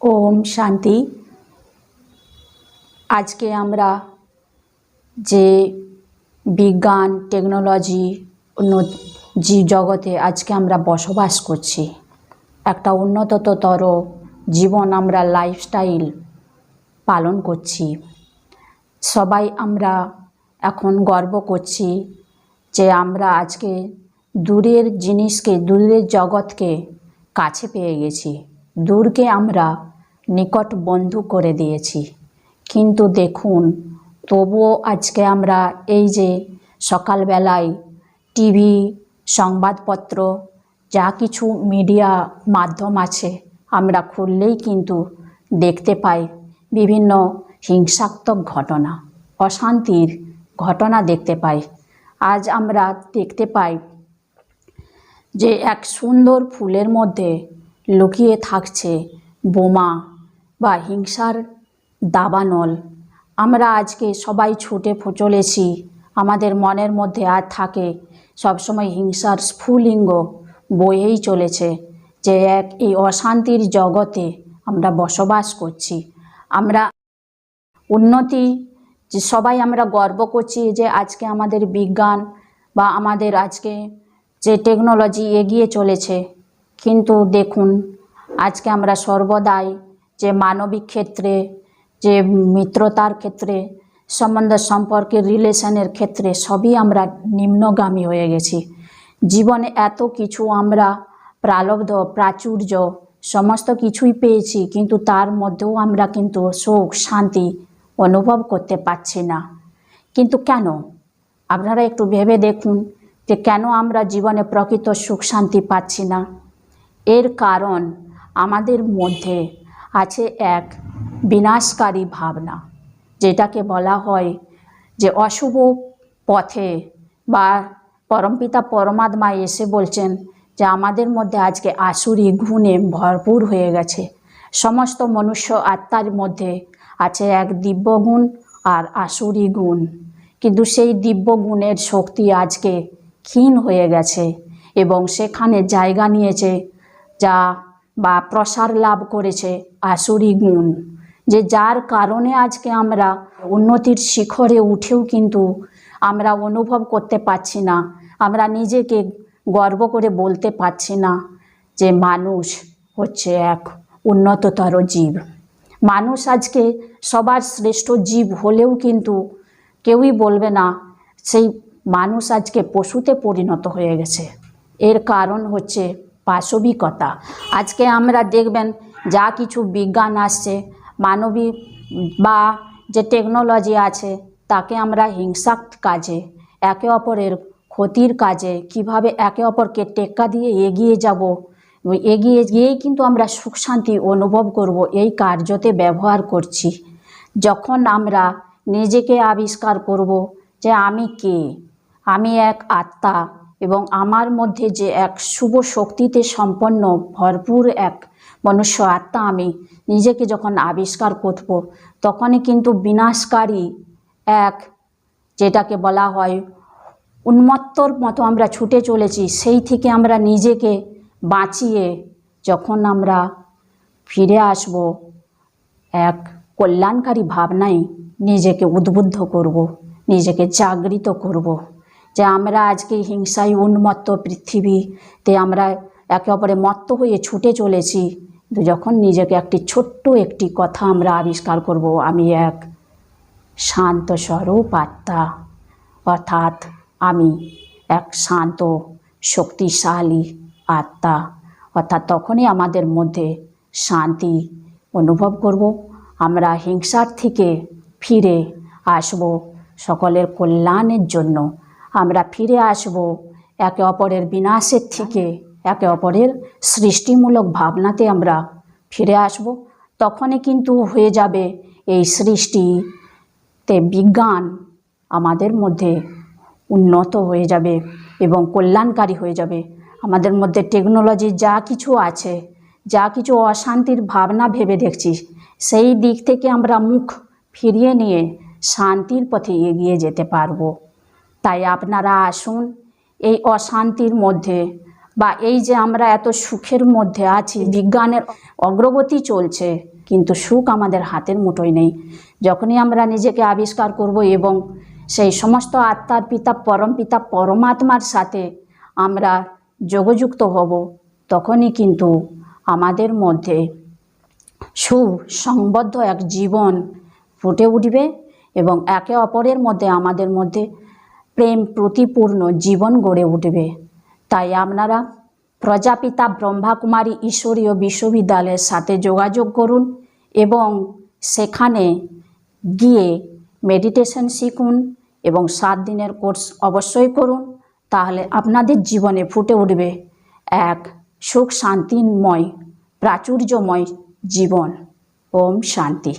ওম শান্তি। আজকে আমরা যে বিজ্ঞান, টেকনোলজি জীব জগতে আজকে আমরা বসবাস করছি, একটা উন্নততর জীবন আমরা লাইফস্টাইল পালন করছি। সবাই আমরা এখন গর্ব করছি যে আমরা আজকে দূরের জিনিসকে, দূরের জগৎকে কাছে পেয়ে গেছি। দূরকে আমরা নিকট বন্ধু করে দিয়েছি। কিন্তু দেখুন, তবুও আজকে আমরা এই যে সকালবেলায় টিভি, সংবাদপত্র, যা কিছু মিডিয়া মাধ্যম আছে, আমরা খুললেই কিন্তু দেখতে পাই বিভিন্ন হিংসাত্মক ঘটনা, অশান্তির ঘটনা দেখতে পাই। আজ আমরা দেখতে পাই যে এক সুন্দর ফুলের মধ্যে লুকিয়ে থাকছে বোমা বা হিংসার দাবানল। আমরা আজকে সবাই ছুটে চলেছি। আমাদের মনের মধ্যে আর থাকে সবসময় হিংসার স্ফুলিঙ্গ বয়েই চলেছে যে এক এই অশান্তির জগতে আমরা বসবাস করছি। আমরা উন্নতি, যে সবাই আমরা গর্ব করছি যে আজকে আমাদের বিজ্ঞান বা আমাদের আজকে যে টেকনোলজি এগিয়ে চলেছে। কিন্তু দেখুন, আজকে আমরা সর্বদাই যে মানবিক ক্ষেত্রে, যে মিত্রতার ক্ষেত্রে, সম্বন্ধ সম্পর্কের রিলেশনের ক্ষেত্রে সবই আমরা নিম্নগামী হয়ে গেছি। জীবনে এত কিছু আমরা প্রালব্ধ, প্রাচুর্য, সমস্ত কিছুই পেয়েছি, কিন্তু তার মধ্যেও আমরা কিন্তু সুখ, শান্তি অনুভব করতে পারছি না। কিন্তু কেন? আপনারা একটু ভেবে দেখুন যে কেন আমরা জীবনে প্রকৃত সুখ, শান্তি পাচ্ছি না? এর কারণ আমাদের মধ্যে আছে এক বিনাশকারী ভাবনা, যেটাকে বলা হয় যে অশুভ পথে বা পরমপিতা পরমাত্মা এসে বলছেন যে আমাদের মধ্যে আজকে আসুরি গুণে ভরপুর হয়ে গেছে। সমস্ত মনুষ্য আত্মার মধ্যে আছে এক দিব্যগুণ আর আসুরি গুণ। কিন্তু সেই দিব্য গুণের শক্তি আজকে ক্ষীণ হয়ে গেছে এবং সেখানে জায়গা নিয়েছে যা বা প্রসার লাভ করেছে আসুরি গুণ, যে যার কারণে আজকে আমরা উন্নতির শিখরে উঠেও কিন্তু আমরা অনুভব করতে পারছি না, আমরা নিজেকে গর্ব করে বলতে পারছি না যে মানুষ হচ্ছে এক উন্নততর জীব। মানুষ আজকে সবার শ্রেষ্ঠ জীব হলেও কিন্তু কেউই বলবে না, সেই মানুষ আজকে পশুতে পরিণত হয়ে গেছে। এর কারণ হচ্ছে পাশবিকতা। আজকে আমরা দেখবেন যা কিছু বিজ্ঞান আসছে মানবিক বা যে টেকনোলজি আছে, তাকে আমরা হিংসাক কাজে, একে অপরের ক্ষতির কাজে, কীভাবে একে অপরকে টেক্কা দিয়ে এগিয়ে যাব, এগিয়ে গিয়েই কিন্তু আমরা সুখ শান্তি অনুভব করব, এই কার্যতে ব্যবহার করছি। যখন আমরা নিজেকে আবিষ্কার করব যে আমি কে আমি এক আত্মা এবং আমার মধ্যে যে এক শুভ শক্তিতে সম্পন্ন ভরপুর এক মনুষ্য আত্মা আমি, নিজেকে যখন আবিষ্কার করব, তখনই কিন্তু বিনাশকারী এক, যেটাকে বলা হয় উন্মত্তর মতো আমরা ছুটে চলেছি, সেই থেকে আমরা নিজেকে বাঁচিয়ে যখন আমরা ফিরে আসব, এক কল্যাণকারী ভাবনায় নিজেকে উদ্বুদ্ধ করব, নিজেকে জাগৃত করব। যে আমরা আজকে হিংসায় উন্মত্ত পৃথিবীতে আমরা একে অপরে মত্ত হয়ে ছুটে চলেছি কিন্তু যখন নিজেকে একটি ছোট্ট একটি কথা আমরা আবিষ্কার করব, আমি এক শান্ত স্বরূপ আত্মা। অর্থাৎ আমি এক শান্ত, শক্তিশালী আত্মা। অর্থাৎ তখনই আমাদের মধ্যে শান্তি অনুভব করব, আমরা হিংসার থেকে ফিরে আসব সকলের কল্যাণের জন্য। আমরা ফিরে আসব একে অপরের বিনাশের থেকে, একে অপরের সৃষ্টিমূলক ভাবনাতে আমরা ফিরে আসব। তখনই কিন্তু হয়ে যাবে এই সৃষ্টিতে বিজ্ঞান আমাদের মধ্যে উন্নত হয়ে যাবে এবং কল্যাণকারী হয়ে যাবে। আমাদের মধ্যে টেকনোলজি যা কিছু আছে, যা কিছু অশান্তির ভাবনা ভেবে দেখছি, সেই দিক থেকে আমরা মুখ ফিরিয়ে নিয়ে শান্তির পথে এগিয়ে যেতে পারব। তাই আপনারা আসুন এই অশান্তির মধ্যে বা এই যে আমরা এত সুখের মধ্যে আছি, বিজ্ঞানের অগ্রগতি চলছে, কিন্তু সুখ আমাদের হাতের মুঠোয় নেই। যখনই আমরা নিজেকে আবিষ্কার করব এবং সেই সমস্ত আত্মার পিতা, পরম পিতা, পরমাত্মার সাথে আমরা যোগযুক্ত হব, তখনই কিন্তু আমাদের মধ্যে সুসংবদ্ধ এক জীবন ফুটে উঠবে এবং একে অপরের মধ্যে, আমাদের মধ্যে প্রেম প্রতিপূর্ণ জীবন গড়ে উঠবে। তাই আপনারা প্রজাপিতা ব্রহ্মাকুমারী ঈশ্বরীয় বিশ্ববিদ্যালয়ের সাথে যোগাযোগ করুন এবং সেখানে গিয়ে মেডিটেশন শিখুন এবং সাত দিনের কোর্স অবশ্যই করুন, তাহলে আপনাদের জীবনে ফুটে উঠবে এক সুখ শান্তিময়, প্রাচুর্যময় জীবন। ওম শান্তি।